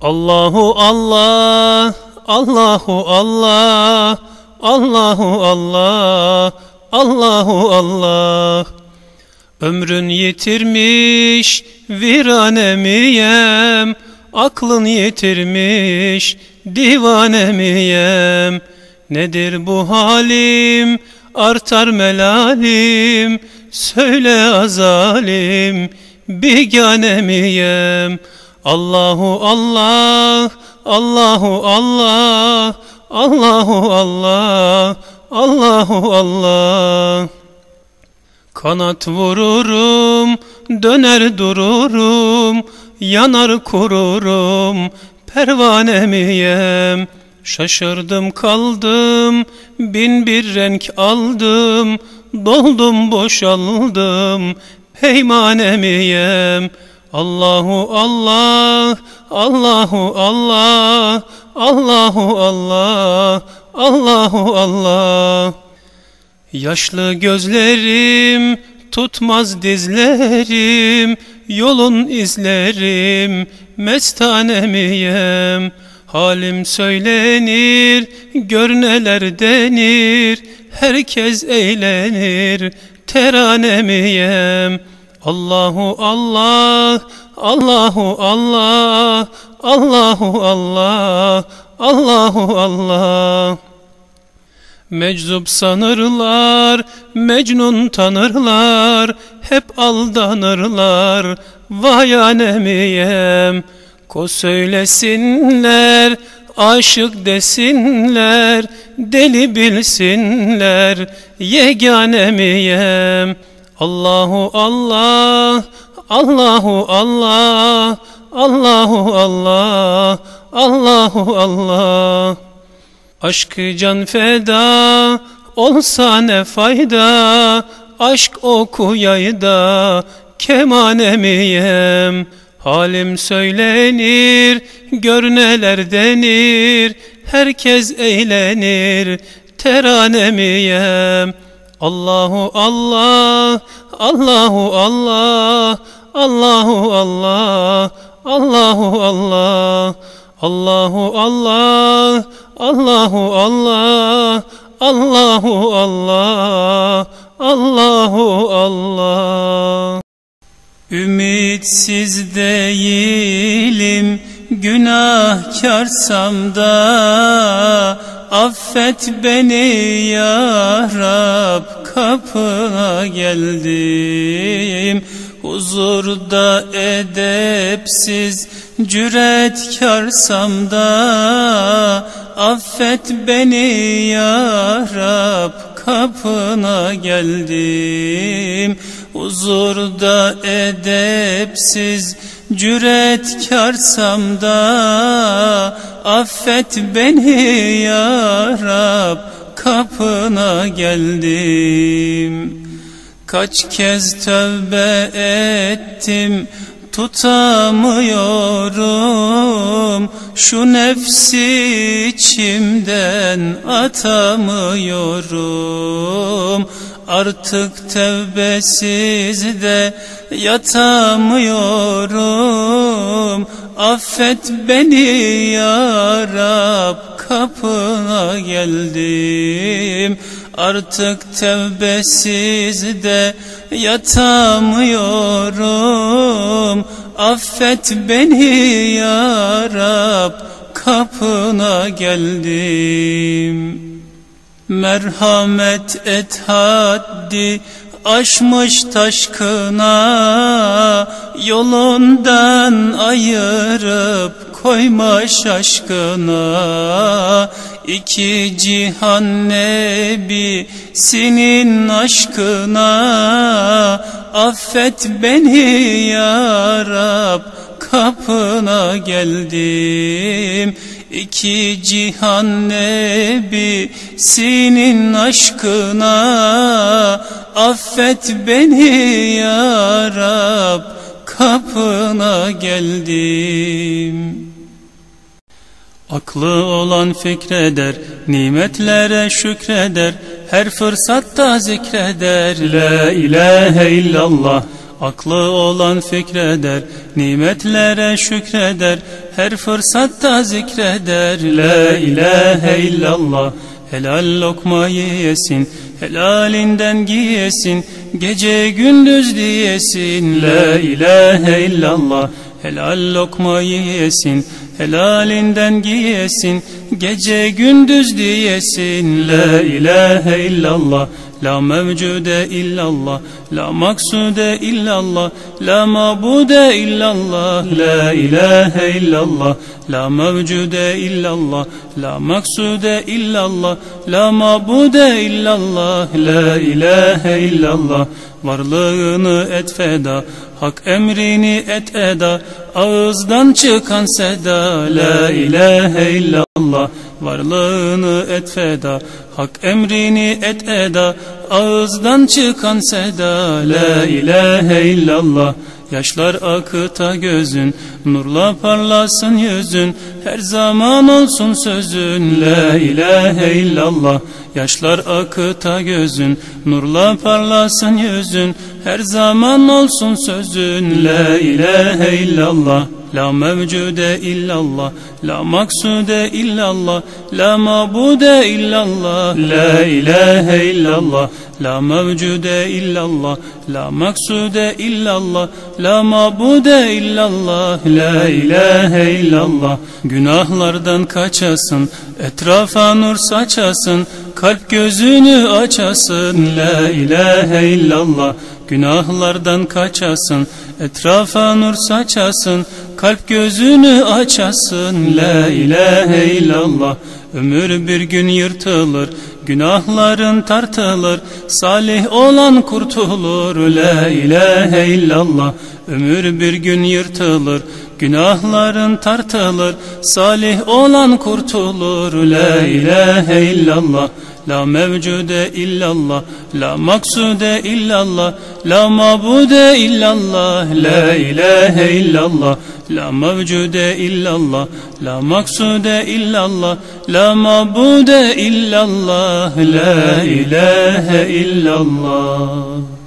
Allahu Allah, Allahu Allah, Allahu Allah, Allahu Allah. Ömrün yitirmiş, virane miyem? Aklın yitirmiş, divane miyem? Nedir bu halim, artar melalim, söyle azalim, bigane miyem? Allahu Allah, Allahu Allah, Allahu Allah, Allahu Allah. Kanat vururum, döner dururum, yanar kururum, pervane miyem? Şaşırdım kaldım, bin bir renk aldım, doldum boşaldım, peymane miyem? Allahu Allah, Allahu Allah, Allahu Allah, Allahu Allah. Yaşlı gözlerim tutmaz dizlerim, yolun izlerim, mestane miyem? Halim söylenir, gör neler denir, herkes eğlenir, terane miyem? Allahu Allah, Allahu Allah, Allahu Allah, Allahu Allah. Meczup sanırlar, Mecnun tanırlar, hep aldanırlar, vay anemiyem. Ko söylesinler, aşık desinler, deli bilsinler, yegane miyem? Allahu Allah, Allahu Allah, Allahu Allah, Allahu Allah. Aşkı can feda olsa ne fayda, aşk oku yayda, kemane miyem? Halim söylenir, gör neler denir, herkes eğlenir, terane miyem? Allahu Allah, Allahu Allah, Allahu Allah, Allahu Allah, Allahu Allah, Allahu Allah, Allahu Allah, Allahu Allah. Ümitsiz değilim, günahkarsam da Affet beni ya Rab kapına geldim. Huzurda edepsiz cüretkarsam da Affet beni ya Rab kapına geldim. Huzurda edepsiz cüretkarsam da Affet beni ya Rab kapına geldim. Kaç kez tövbe ettim tutamıyorum. Şu nefsi içimden atamıyorum. Artık tevbesiz de yatamıyorum Affet beni ya Rab kapına geldim. Artık tevbesiz de yatamıyorum. Affet beni ya Rab kapına geldim. Merhamet et haddi aşmış taşkına Yolundan ayırıp koyma şaşkına İki cihan nebi senin aşkına Affet beni ya Rab kapına geldim. İki cihan nebi senin aşkına Affet beni ya Rab kapına geldim Aklı olan fikreder, nimetlere şükreder, her fırsatta zikreder. La ilahe illallah, Aklı olan fikreder, nimetlere şükreder, her fırsatta zikreder. La ilahe illallah, helal lokmayı yesin, helalinden giyesin, gece gündüz diyesin. La ilahe illallah, helal lokmayı yesin, helalinden giyesin, gece gündüz diyesin. La ilahe illallah, La mevcude illallah La maksude illallah La mabude illallah La ilahe illallah La mevcude illallah La maksude illallah La mabude illallah La ilahe illallah Varlığını et feda Hak emrini et eda Ağızdan çıkan seda La ilahe illallah. Varlığını et feda Hak emrini et eda. Ağızdan çıkan seda La ilahe illallah Yaşlar akıta gözün Nurla parlasın yüzün. Her zaman olsun sözün La ilahe illallah. Yaşlar akıta gözün Nurla parlasın yüzün. Her zaman olsun sözün La ilahe illallah La mevcude illallah La maksude illallah La mabude illallah La ilahe illallah La mevcude illallah La maksude illallah La mabude illallah La ilahe illallah. Günahlardan kaçasın Etrafa nur saçasın Kalp gözünü açasın. La ilahe illallah Günahlardan kaçasın Etrafa nur saçasın Kalp gözünü açasın La ilahe illallah. Ömür bir gün yırtılır Günahların tartılır. Salih olan kurtulur La ilahe illallah Ömür bir gün yırtılır Günahların tartılır Salih olan kurtulur. La ilahe illallah La mevcude illallah La maksude illallah La mabude illallah. La ilahe illallah La mevcude illallah La maksude illallah La mabude illallah. La ilahe illallah